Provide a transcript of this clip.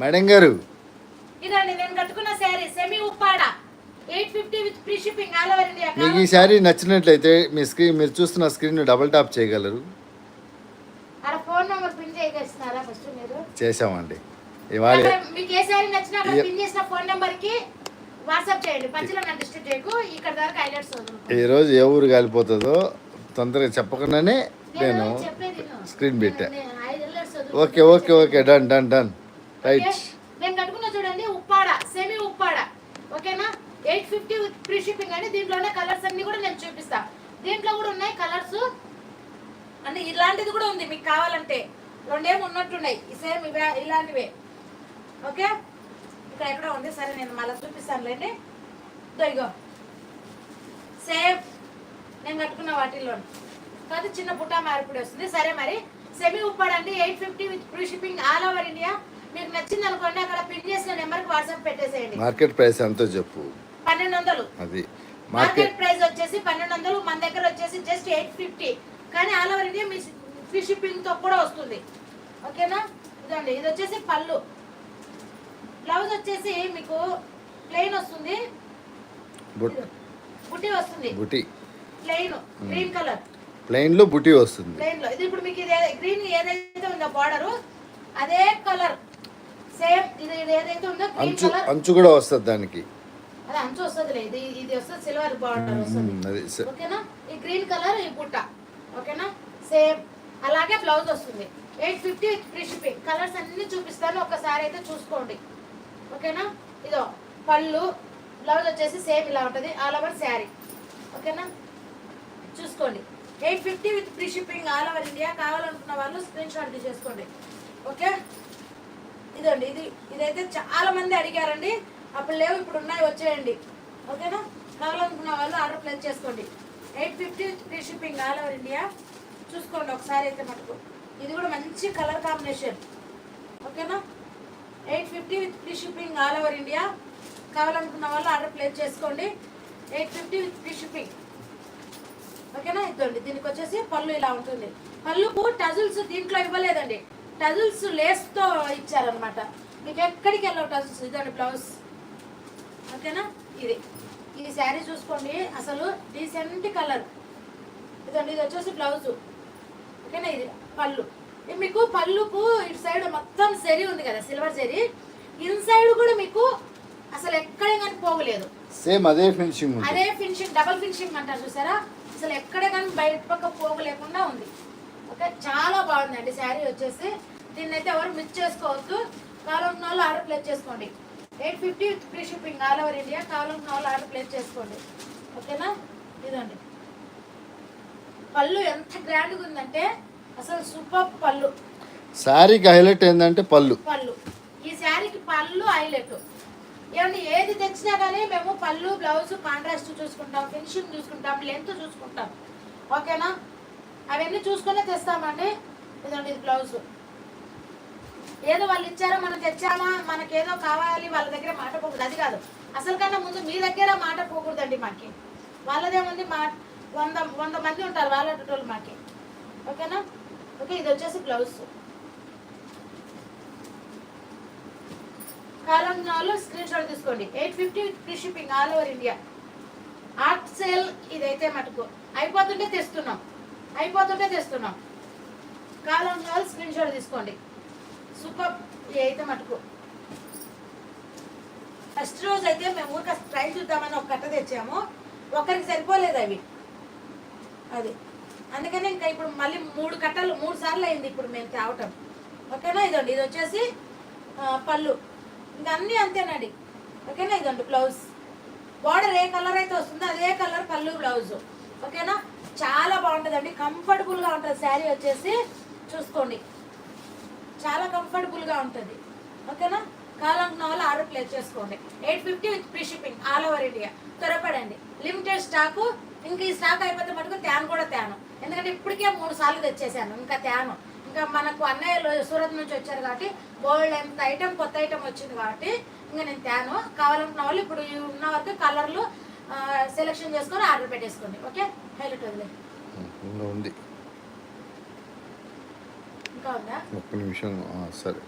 Madam గారు. ఇదండి నేను కట్టుకున్న sari semi Uppada. Eight fifty with free shipping all over India మీకు ఈ శారీ నచ్చినట్లయితే మీ స్క్రీన్ మీరు చూస్తున్న స్క్రీన్ డబుల్ టాప్ చేయగలరు. అక్కడ ఫోన్ నెంబర్ పిన్ చేయగలుగుతున్నారా ఫస్ట్ మీరు? చేసామండి ఇవాళ అక్కడ మీకు ఏ శారీ నచ్చినా అక్కడ పిన్ చేసిన ఫోన్ నెంబర్కి వాట్సాప్ చేయండి. మధ్యలో నన్ను డిస్ట్రిక్ట్ చేయకు ఇక్కడ దాకా హైలైట్స్ వదులు ఈరోజు ఏ ఊరు కాలిపోతుందో తొందరగా చెప్పకుండానే నేను. స్క్రీన్ పెట్టా. నేను highlights వదులు. Okay okay okay done done done. Right? నేను కట్టుకున్న చూడండి ఉప్పాడ సెమీ ఉప్పాడ. ఓకేనా? Eight fifty with free shipping అని దీంట్లోనే కలర్స్ అన్ని కూడా నేను చూపిస్తా. దీంట్లో కూడా ఉన్నాయి కలర్స్ అంటే ఇలాంటిది కూడా ఉంది మీకు కావాలంటే. రెండేమి ఉన్నట్టున్నాయి. సేమ్ ఇవే ఇలాంటివే. ఓకే? ఇక్కడ ఎక్కడ ఉంది. సరే నేను మళ్ళీ చూపిస్తానులేండి ఇగో సేమ్ నేను కట్టుకున్న వాటిల్లో కాదు చిన్న బుట్ట మార్పిడి వస్తుంది. సరే మరి. Semi ఉప్పాడండి eight fifty with free shipping all over India. మీకు నచ్చింది అనుకోండి అక్కడ పిన్ చేసిన నెంబర్కి వాట్సాప్ పెట్టేసేయండి. మార్కెట్ ప్రైస్ ఎంతో చెప్పు. పన్నెండు వందలు అది. మార్కెట్ ప్రైస్ వచ్చేసి పన్నెండు వందలు మన దగ్గర వచ్చేసి జస్ట్ ఎయిట్ ఫిఫ్టీ. కానీ ఆల్ ఓవర్ ఇండియా మీ ఫ్రీ షిప్పింగ్తో కూడా వస్తుంది. ఓకేనా? ఇదండి ఇది వచ్చేసి పళ్ళు. బ్లౌజ్ వచ్చేసి మీకు ప్లెయిన్ వస్తుంది. బుట్ బుట్టి వస్తుంది. బుటీ. Plain green colour. ప్లెయిన్లో బుటీ వస్తుంది. ప్లెయిన్లో ఇది ఇప్పుడు మీకు ఇది గ్రీన్ ఏదైతే ఉందో బార్డర్ అదే కలర్. సేమ్ ఇది ఏదైతే ఉందో గ్రీన్ అంచు కలర్. అంచు కూడా వస్తుంది దానికి. అది అంచు వస్తుంది ఇది ఇది వస్తుంది సిల్వర్ బార్డర్ వస్తుంది. ఓకేనా? ఈ గ్రీన్ కలర్ ఈ బుట్ట. ఓకేనా? సేమ్. అలాగే బ్లౌజ్ వస్తుంది. Eight fifty free shipping. Colours అన్ని చూపిస్తాను. ఒకసారి అయితే చూసుకోండి. ఓకేనా? ఇదో పళ్ళు. బ్లౌజ్ వచ్చేసి సేమ్ ఇలా ఉంటుంది. All over sari. Eight fifty with free shipping all over India కావాలనుకున్న వాళ్ళు స్క్రీన్ షాట్ తీసేసుకోండి. ఓకే ఇదండి ఇది ఇదైతే చాలా మంది అడిగారండి. అప్పుడు లేవు ఇప్పుడు ఉన్నాయి వచ్చేయండి. ఓకేనా కావాలనుకున్న వాళ్ళు ఆర్డర్ ప్లేస్ చేసుకోండి. Eight fifty free shipping all over India చూసుకోండి ఒకసారి అయితే మటుకు. ఇది కూడా మంచి కలర్ కాంబినేషన్ ఓకేనా eight fifty with free shipping all over India కావాలనుకున్న వాళ్ళు ఆర్డర్ ప్లేస్ చేసుకోండి. Eight fifty with free shipping ఓకేనా? ఇదండి దీనికి వచ్చేసి పళ్ళు ఇలా ఉంటుంది. పళ్ళుకు టజుల్స్ దీంట్లో ఇవ్వలేదండి. టజుల్స్ లేస్తో ఇచ్చారనమాట మీకు ఎక్కడికి వెళ్ళవు టజుల్స్? ఇదండి బ్లౌజ్. ఓకేనా? ఇది. ఈ శారీ చూసుకోండి అసలు డీసెంట్ కలర్ ఇదండి ఇది వచ్చేసి బ్లౌజ్. ఓకేనా? ఇది పళ్ళు. ఇది మీకు పళ్ళుకు ఇటు సైడ్ మొత్తం జరీ ఉంది కదా సిల్వర్ జరీ ఇన్సైడ్ కూడా మీకు అసలు ఎక్కడ కానీ పోగలేదు సేమ్ అదే ఫినిషింగ్ అదే ఫినిషింగ్ డబల్ ఫినిషింగ్ అంటారు చూసారా? అసలు ఎక్కడ కానీ బయట పక్క పోగు లేకుండా ఉంది. ఓకే? చాలా బాగుందండి శారీ వచ్చేసి. దీన్ని అయితే ఎవరు మిస్ చేసుకోవద్దు. కావాలనుకున్న వాళ్ళు ఆర్డర్ ప్లేస్ చేసుకోండి. Eight fifty free shipping all over India కావాలనుకున్న వాళ్ళు ఆర్డర్ ప్లేస్ చేసుకోండి. ఓకేనా? ఇదండి. పళ్ళు ఎంత గ్రాండ్గా ఉందంటే అసలు సూపర్ పళ్ళు. శారీకి హైలైట్ ఏంటంటే పళ్ళు. పళ్ళు. ఈ శారీకి పళ్ళు హైలైట్ ఏమన్నా ఏది తెచ్చినా కానీ మేము పళ్ళు బ్లౌజ్ కాంట్రాస్ట్ చూసుకుంటాం ఫినిషింగ్ చూసుకుంటాం లెంత్ చూసుకుంటాం. ఓకేనా? అవన్నీ చూసుకునే తెస్తామండి. ఇదండి ఇది బ్లౌజ్. ఏదో వాళ్ళు ఇచ్చారో మనం తెచ్చామా? మనకేదో కావాలి వాళ్ళ దగ్గర మాట పోకూడదు. అది కాదు. అసలు కన్నా ముందు మీ దగ్గర మాట పోకూడదండి మాకి. వాళ్ళదేముంది మా వంద వంద మంది ఉంటారు వాళ్ళ వాళ్ళు మాకి. ఓకేనా? ఓకే ఇది వచ్చేసి బ్లౌజ్. కాలంలో స్క్రీన్ షాట్ తీసుకోండి. Eight fifty free shipping all over India art sale ఇదైతే మటుకు. అయిపోతుంటే తెస్తున్నాం. అయిపోతుంటే తెస్తున్నాం. కాలం కావాలి స్క్రీన్ షాట్ తీసుకోండి. సూపర్ ఇది అయితే మటుకు. ఫస్ట్ రోజు అయితే మేము ఊరిక ట్రైల్ చూద్దామని ఒక కట్ట తెచ్చాము. ఒకరికి సరిపోలేదు అవి. అది. అందుకని ఇంకా ఇప్పుడు మళ్ళీ మూడు కట్టలు మూడు సార్లు అయింది ఇప్పుడు మేము తేవటం. ఓకేనా? ఇదండి ఇది వచ్చేసి పళ్ళు. ఇంకా అన్నీ అంతేనండి. ఓకేనా ఇదండి బ్లౌజ్? బార్డర్ ఏ కలర్ అయితే వస్తుందో అదే కలర్ పళ్ళు బ్లౌజ్. ఓకేనా? చాలా బాగుంటుందండి. కంఫర్టబుల్గా ఉంటుంది శారీ వచ్చేసి. చూసుకోండి. చాలా కంఫర్టబుల్గా ఉంటుంది. ఓకేనా? కావాలనుకున్న వాళ్ళు ఆర్డర్ ప్లేస్ చేసుకోండి. Eight fifty with free shipping all over India. త్వరపడండి. Limited stock. ఇంక ఈ స్టాక్ అయిపోతే మటుకు తేను కూడా తేను. ఎందుకంటే ఇప్పటికే మూడు సార్లు తెచ్చేసాను. ఇంకా తేను. ఇంకా మనకు అన్నయ్యలు సూరత్ నుంచి వచ్చారు కాబట్టి గోల్డ్ ఎంత ఐటమ్ కొత్త ఐటమ్ వచ్చింది కాబట్టి ఇంకా నేను తేను. కావాలనుకున్న వాళ్ళు ఇప్పుడు ఉన్న వరకు కలర్లు సెలెక్షన్ చేసుకొని ఆర్డర్ పెట్టేసుకోండి. ఓకే హైలైట్ వదిలే. ఇంకా ఉంది. ఇంకా ఉందా? ఒక్క నిమిషం సరే.